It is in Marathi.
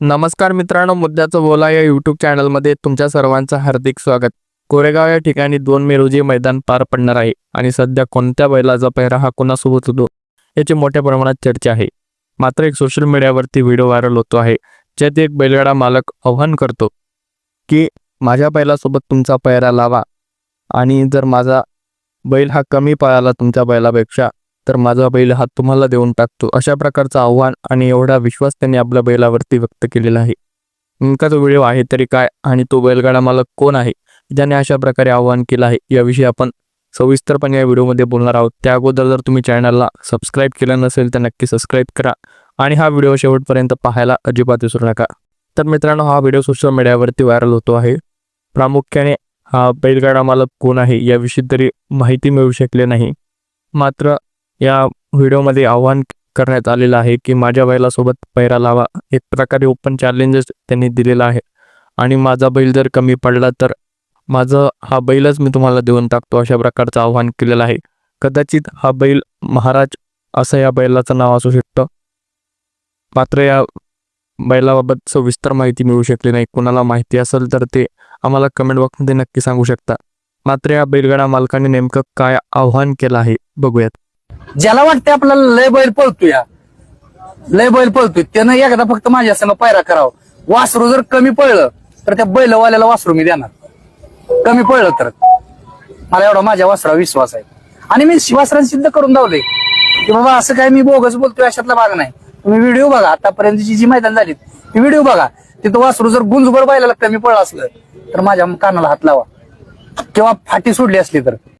नमस्कार मित्रांनो मुद्द्याचं बोला या युट्यूब चॅनलमध्ये तुमच्या सर्वांचं हार्दिक स्वागत. कोरेगाव या ठिकाणी दोन मे रोजी मैदान पार पडणार आहे आणि सध्या कोणत्या बैलाचा पेहरा हा कोणासोबत होतो याची मोठ्या प्रमाणात चर्चा आहे. मात्र एक सोशल मीडियावरती व्हिडिओ व्हायरल होतो आहे. ज्यात एक बैलगाडा मालक आव्हान करतो की माझ्या बैलासोबत तुमचा पैरा लावा आणि जर माझा बैल हा कमी पळाला तुमच्या बैलापेक्षा तर माझा बैल हा तुम्हाला देऊन टाकतो. अशा प्रकारचं आव्हान आणि एवढा विश्वास त्यांनी आपल्या बैलावरती व्यक्त केलेला आहे. नेमका तो व्हिडिओ आहे तरी काय आणि तो बैलगाडा मालक कोण आहे ज्याने अशा प्रकारे आव्हान केलं आहे याविषयी आपण सविस्तरपणे या व्हिडिओमध्ये बोलणार आहोत. त्या अगोदर जर तुम्ही चॅनलला सबस्क्राईब केलं नसेल तर नक्की सबस्क्राईब करा आणि हा व्हिडिओ शेवटपर्यंत पाहायला अजिबात विसरू नका. तर मित्रांनो हा व्हिडिओ सोशल मीडियावरती व्हायरल होतो आहे. प्रामुख्याने हा बैलगाडा मालक कोण आहे याविषयी तरी माहिती मिळू शकले नाही. मात्र या व्हिडिओमध्ये आव्हान करण्यात आलेलं आहे की माझ्या बैलासोबत पैरा लावा. एक प्रकारे ओपन चॅलेंजेस त्यांनी दिलेला आहे. आणि माझा बैल जर कमी पडला तर माझं हा बैलच मी तुम्हाला देऊन टाकतो अशा प्रकारचं आव्हान केलेलं आहे. कदाचित हा बैल महाराज असं या बैलाचं नाव असू शकतं. मात्र या बैलाबाबत सविस्तर माहिती मिळू शकली नाही. कुणाला माहिती असेल तर ते आम्हाला कमेंट बॉक्समध्ये नक्की सांगू शकता. मात्र या बैलगाडा मालकाने नेमकं काय आव्हान केलं आहे बघूयात. ज्याला वाटतंय आपल्याला लय बैल पळतोय लय बैल पळतोय. त्यानं एकदा फक्त माझ्या संग पायरा करावं. वासरू जर कमी पळलं तर त्या बैलवाल्याला वासरू मी देणार. कमी पळलं तर. मला एवढा माझ्या वासरावर विश्वास आहे. आणि मी शिवासरान सिद्ध करून दावले की बाबा असं काय मी बोगस बोलतोय अशातला भाग नाही. तुम्ही व्हिडिओ बघा. आतापर्यंतची जी मैदान झाली ती व्हिडिओ बघा. तिथं वासरू जर गुंजभर बैलाला कमी पळलं असलं तर माझ्या कानाला हात लावा. किंवा फाटी सोडली असली तर.